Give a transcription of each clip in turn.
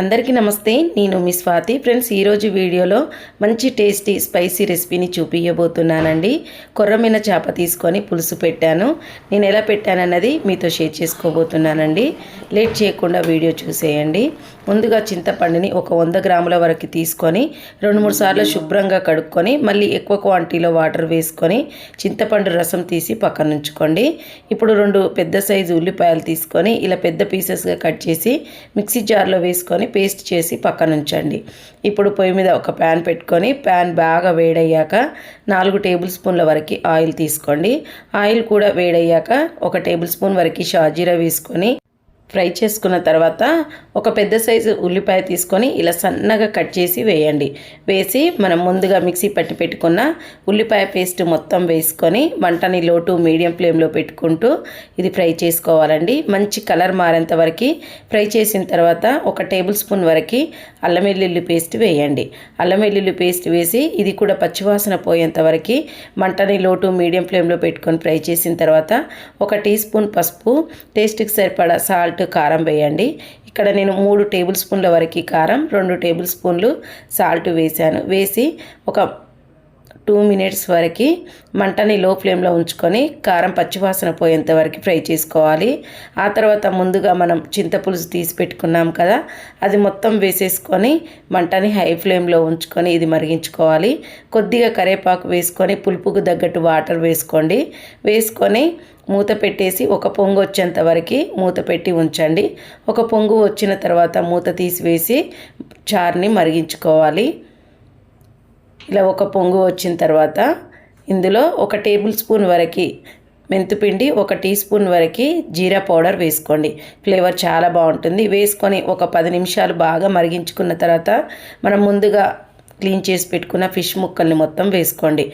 అందరికీ నమస్తే నేను మీ స్వాతి. ఫ్రెండ్స్ ఈరోజు వీడియోలో మంచి టేస్టీ స్పైసీ రెసిపీని చూపించబోతున్నానండి కొర్రమైన చేప తీసుకొని పులుసు పెట్టాను. నేను ఎలా పెట్టానన్నది మీతో షేర్ చేసుకోబోతున్నానండి. లేట్ చేయకుండా వీడియో చూసేయండి. ముందుగా చింతపండుని ఒక వంద గ్రాముల వరకు తీసుకొని రెండు మూడు సార్లు శుభ్రంగా కడుక్కొని మళ్ళీ ఎక్కువ క్వాంటిటీలో వాటర్ వేసుకొని చింతపండు రసం తీసి పక్కన ఉంచుకోండి ఇప్పుడు రెండు పెద్ద సైజు ఉల్లిపాయలు తీసుకొని ఇలా పెద్ద పీసెస్గా కట్ చేసి మిక్సీ జార్లో వేసుకొని పేస్ట్ చేసి పక్కన ఉంచండి ఇప్పుడు పొయ్యి మీద ఒక ప్యాన్ పెట్టుకొని ప్యాన్ బాగా వేడయ్యాక నాలుగు టేబుల్ స్పూన్ల వరకు ఆయిల్ తీసుకోండి. ఆయిల్ కూడా వేడయ్యాక ఒక టేబుల్ స్పూన్ వరకు షాజీరా వేసుకొని ఫ్రై చేసుకున్న తర్వాత ఒక పెద్ద సైజు ఉల్లిపాయ తీసుకొని ఇలా సన్నగా కట్ చేసి వేయండి. వేసి మనం ముందుగా మిక్సీ పట్టి పెట్టుకున్న ఉల్లిపాయ పేస్ట్ మొత్తం వేసుకొని మంటని లోటు మీడియం ఫ్లేమ్లో పెట్టుకుంటూ ఇది ఫ్రై చేసుకోవాలండి. మంచి కలర్ మారేంత వరకు ఫ్రై చేసిన తర్వాత ఒక టేబుల్ స్పూన్ వరకు అల్లం వెల్లుల్లి పేస్ట్ వేయండి. అల్లం వెల్లుల్లి పేస్ట్ వేసి ఇది కూడా పచ్చివాసన పోయేంత వరకు మంటని లోటు మీడియం ఫ్లేమ్లో పెట్టుకొని ఫ్రై చేసిన తర్వాత ఒక టీ స్పూన్ పసుపు టేస్ట్కి సరిపడా సాల్ట్ కారం వేయండి. ఇక్కడ నేను మూడు టేబుల్ స్పూన్ల వరకు కారం రెండు టేబుల్ స్పూన్లు సాల్ట్ వేసాను వేసి ఒక టూ మినిట్స్ వరకు మంటని లో ఫ్లేమ్లో ఉంచుకొని కారం పచ్చివాసన పోయేంత వరకు ఫ్రై చేసుకోవాలి. ఆ తర్వాత ముందుగా మనం చింతపులుసు తీసి పెట్టుకున్నాం కదా అది మొత్తం వేసేసుకొని మంటని హై ఫ్లేమ్లో ఉంచుకొని ఇది మరిగించుకోవాలి. కొద్దిగా కరేపాకు వేసుకొని పులుపుకు తగ్గట్టు వాటర్ వేసుకోండి. వేసుకొని మూత పెట్టేసి ఒక పొంగు వచ్చేంత వరకు మూత పెట్టి ఉంచండి. ఒక పొంగు వచ్చిన తర్వాత మూత తీసివేసి చారుని మరిగించుకోవాలి. ఇలా ఒక పొంగు వచ్చిన తర్వాత ఇందులో ఒక టేబుల్ స్పూన్ వరకు మెంతిపిండి ఒక టీ స్పూన్ వరకు జీరా పౌడర్ వేసుకోండి. ఫ్లేవర్ చాలా బాగుంటుంది. వేసుకొని ఒక పది నిమిషాలు బాగా మరిగించుకున్న తర్వాత మనం ముందుగా క్లీన్ చేసి పెట్టుకున్న ఫిష్ ముక్కల్ని మొత్తం వేసుకోండి.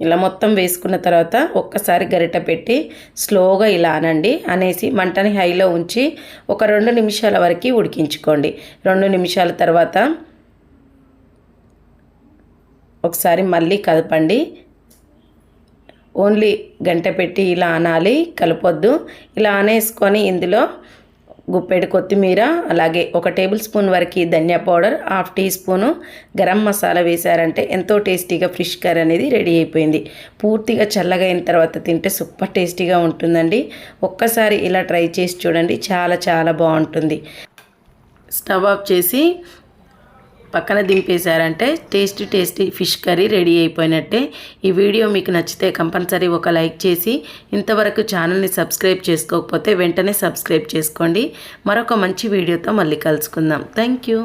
ఇలా మొత్తం వేసుకున్న తర్వాత ఒక్కసారి గరిట పెట్టి స్లోగా ఇలా అనండి. అనేసి మంటని హైలో ఉంచి ఒక రెండు నిమిషాల వరకు ఉడికించుకోండి. రెండు నిమిషాల తర్వాత ఒకసారి మళ్ళీ కదపండి. ఓన్లీ గంట పెట్టి ఇలా అనాలి కలపొద్దు. ఇలా అనేసుకొని ఇందులో గుప్పెడు కొత్తిమీర అలాగే ఒక టేబుల్ స్పూన్ వరకు ధనియా powder half teaspoon garam masala వేశారంటే ఎంతో టేస్టీగా ఫిష్ కర్రీ అనేది రెడీ అయిపోయింది. పూర్తిగా చల్లగా అయిన తర్వాత తింటే సూపర్ టేస్టీగా ఉంటుందండి. ఒక్కసారి ఇలా ట్రై చేసి చూడండి చాలా చాలా బాగుంటుంది. స్టవ్ ఆఫ్ చేసి పక్కన దింపేశారంటే tasty tasty fish curry ready అయిపోయినట్టే. ఈ వీడియో మీకు నచ్చితే కంపల్సరీ ఒక లైక్ చేసి ఇంతవరకు ఛానల్ని సబ్స్క్రైబ్ చేసుకోకపోతే వెంటనే సబ్స్క్రైబ్ చేసుకోండి. మరొక మంచి వీడియోతో మళ్ళీ కలుసుకుందాం. Thank you